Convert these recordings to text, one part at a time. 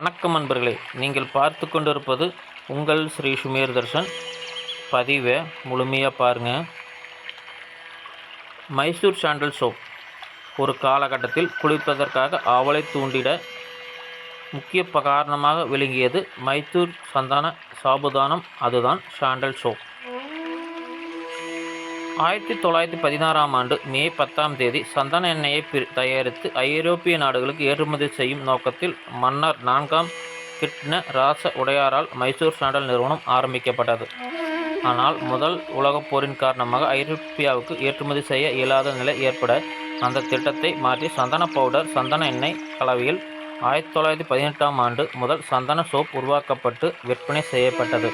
வணக்கம் நண்பர்களே. நீங்கள் பார்த்து கொண்டிருப்பது உங்கள் ஸ்ரீ சுமேர் தர்ஷன். பதிவை முழுமையாக பாருங்கள் மைசூர் சாண்டல் சோப் ஒரு காலகட்டத்தில் குளிப்பதற்காக ஆவலை தூண்டிட முக்கிய காரணமாக விளங்கியது மைசூர் சந்தான சாபுதானம். அதுதான் சாண்டல் சோப். ஆயிரத்தி தொள்ளாயிரத்தி பதினாறாம் ஆண்டு மே பத்தாம் தேதி சந்தன எண்ணெயை பிரி- தயாரித்து ஐரோப்பிய நாடுகளுக்கு ஏற்றுமதி செய்யும் நோக்கத்தில் மன்னர் நான்காம் கிட்ன ராச உடையாரால் மைசூர் சாண்டல் நிறுவனம் ஆரம்பிக்கப்பட்டது. ஆனால் முதல் உலகப் போரின் காரணமாக ஐரோப்பியாவுக்கு ஏற்றுமதி செய்ய இயலாத நிலை ஏற்பட அந்த திட்டத்தை மாற்றி சந்தன பவுடர் சந்தன எண்ணெய் கலவையில் ஆயிரத்தி தொள்ளாயிரத்தி பதினெட்டாம் ஆண்டு முதல் சந்தன சோப் உருவாக்கப்பட்டு விற்பனை செய்யப்பட்டது.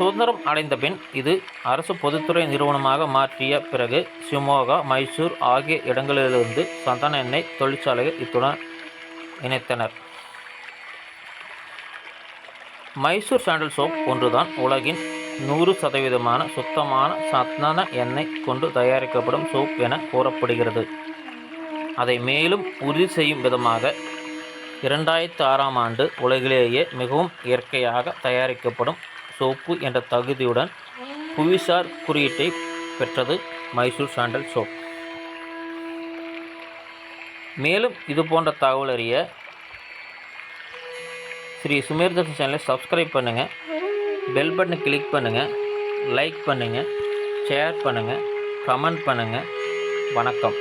சுதந்திரம் அடைந்த பின் இது அரசு பொதுத்துறை நிறுவனமாக மாற்றிய பிறகு சிமோகா மைசூர் ஆகிய இடங்களிலிருந்து சந்தன எண்ணெய் தொழிற்சாலையை இத்துடன் இணைத்தனர். மைசூர் சாண்டல் சோப் ஒன்றுதான். உலகின் நூறு சதவீதமான சுத்தமான சந்தன எண்ணெய் கொண்டு தயாரிக்கப்படும் சோப் என கூறப்படுகிறது. அதை மேலும் உறுதி செய்யும் விதமாக இரண்டாயிரத்து ஆறாம் ஆண்டு உலகிலேயே மிகவும் இயற்கையாக தயாரிக்கப்படும் சோப்பு என்ற தகுதியுடன் புவிசார் குறியீட்டை பெற்றது மைசூர் சாண்டல் சோப். மேலும் இது போன்ற தகவல் அறிய ஸ்ரீ சுமேர் தர்ஷன் சேனலை சப்ஸ்கிரைப் பண்ணுங்கள் பெல் பட்டனை கிளிக் பண்ணுங்கள் லைக் பண்ணுங்கள் ஷேர் பண்ணுங்கள் கமெண்ட் பண்ணுங்கள் வணக்கம்.